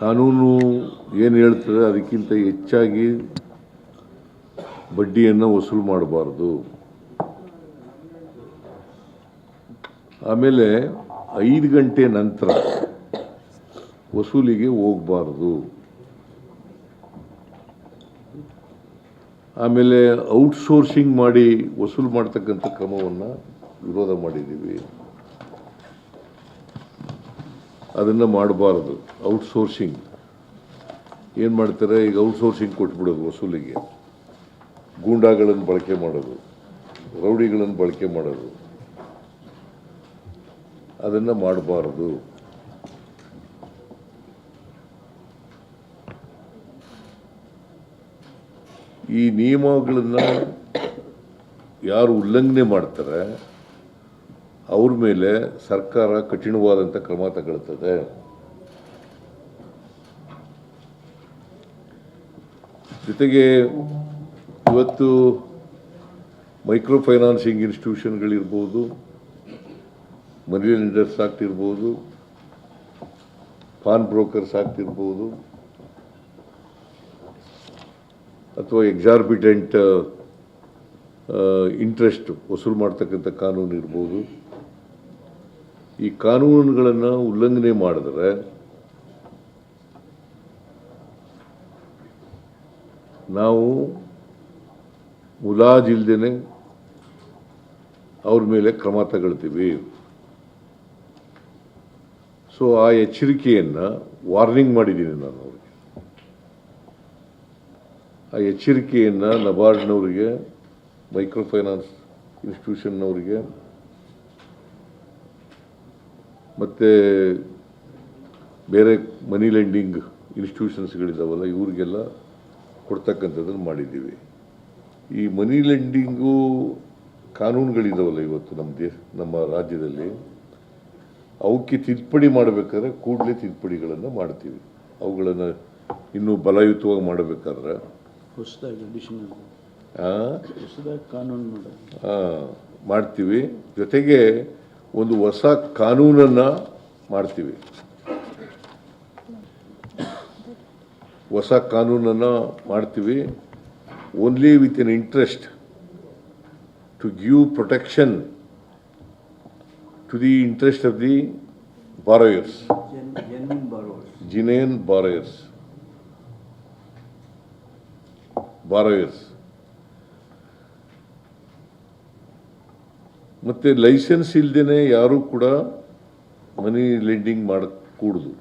ಕಾನೂನು ಏನು ಹೇಳ್ತದೆ ಅದಕ್ಕಿಂತ ಹೆಚ್ಚಾಗಿ ಬಡ್ಡಿಯನ್ನು ವಸೂಲು ಮಾಡಬಾರ್ದು. ಆಮೇಲೆ ಐದು ಗಂಟೆ ನಂತರ ವಸೂಲಿಗೆ ಹೋಗಬಾರ್ದು. ಆಮೇಲೆ ಔಟ್ಸೋರ್ಸಿಂಗ್ ಮಾಡಿ ವಸೂಲು ಮಾಡ್ತಕ್ಕಂಥ ಕ್ರಮವನ್ನು ವಿರೋಧ ಮಾಡಿದ್ದೀವಿ. ಅದನ್ನು ಮಾಡಬಾರ್ದು. ಔಟ್ಸೋರ್ಸಿಂಗ್. ಏನು ಮಾಡ್ತಾರೆ? ಈಗ ಔಟ್ಸೋರ್ಸಿಂಗ್ ಕೊಟ್ಬಿಡೋದು ವಸೂಲಿಗೆ. ಗೂಂಡಾಗಳನ್ನು ಬಳಕೆ ಮಾಡೋದು. ರೌಡಿಗಳನ್ನು ಬಳಕೆ ಮಾಡೋದು. ಅದನ್ನು ಮಾಡಬಾರ್ದು. ಈ ನಿಯಮಗಳನ್ನು ಯಾರು ಉಲ್ಲಂಘನೆ ಮಾಡ್ತಾರೆ? ಅವ್ರ ಮೇಲೆ ಸರ್ಕಾರ ಕಠಿಣವಾದಂಥ ಕ್ರಮ ತಗೊಳ್ತದೆ. ಜೊತೆಗೆ ಇವತ್ತು ಮೈಕ್ರೋ ಫೈನಾನ್ಸಿಂಗ್ ಇನ್ಸ್ಟಿಟ್ಯೂಷನ್ಗಳಿರ್ಬೋದು, ಮನಿ ಲೆಂಡರ್ಸ್ ಆಗ್ತಿರ್ಬೋದು ಪಾನ್ ಬ್ರೋಕರ್ಸ್ ಆಗ್ತಿರ್ಬೋದು ಅಥವಾ ಎಕ್ಸಾರ್ಬಿಟೆಂಟ್ ಇಂಟ್ರೆಸ್ಟ್ ವಸೂಲು ಮಾಡ್ತಕ್ಕಂಥ ಕಾನೂನು ಇರ್ಬೋದು. ಈ ಕಾನೂನುಗಳನ್ನು ಉಲ್ಲಂಘನೆ ಮಾಡಿದ್ರೆ ನಾವು ಮುಲಾಜಿಲ್ದೇನೆ ಅವ್ರ ಮೇಲೆ ಕ್ರಮ ತಗೊಳ್ತೀವಿ. ಸೊ ಆ ಎಚ್ಚರಿಕೆಯನ್ನು ವಾರ್ನಿಂಗ್ ಮಾಡಿದ್ದೀನಿ ನಾನು ಅವ್ರಿಗೆ. ಆ ಎಚ್ಚರಿಕೆಯನ್ನು ನಬಾರ್ಡ್ನವರಿಗೆ ಮೈಕ್ರೋ ಫೈನಾನ್ಸ್ ಇನ್ಸ್ಟಿಟ್ಯೂಷನ್ನವರಿಗೆ ಮತ್ತು ಬೇರೆ ಮನಿ ಲೆಂಡಿಂಗ್ ಇನ್ಸ್ಟಿಟ್ಯೂಷನ್ಸ್ಗಳಿದ್ದಾವಲ್ಲ ಇವ್ರಿಗೆಲ್ಲ ಕೊಡ್ತಕ್ಕಂಥದ್ದನ್ನು ಮಾಡಿದ್ದೀವಿ. ಈ ಮನಿ ಲೆಂಡಿಂಗು ಕಾನೂನುಗಳಿದ್ದಾವಲ್ಲ ಇವತ್ತು ನಮ್ಮ ದೇಶ ನಮ್ಮ ರಾಜ್ಯದಲ್ಲಿ ಅವಕ್ಕೆ ತಿದ್ದುಪಡಿ ಮಾಡಬೇಕಾದ್ರೆ ಕೂಡಲೇ ತಿದ್ದುಪಡಿಗಳನ್ನು ಮಾಡ್ತೀವಿ. ಅವುಗಳನ್ನು ಇನ್ನೂ ಬಲಯುತವಾಗಿ ಮಾಡಬೇಕಾದ್ರೆ ಕಾನೂನು ಮಾಡ್ತೀವಿ. ಜೊತೆಗೆ ಒಂದು ಹೊಸ ಕಾನೂನನ್ನು ಮಾಡ್ತೀವಿ. ಹೊಸ ಕಾನೂನನ್ನು ಮಾಡ್ತೀವಿ. Only with an interest to give protection to the interest of the borrowers genuine borrowers borrowers ಮತ್ತು ಲೈಸೆನ್ಸ್ ಇಲ್ದೇನೆ ಯಾರೂ ಕೂಡ ಮನಿ ಲೆಂಡಿಂಗ್ ಮಾಡಕೂಡ್ದು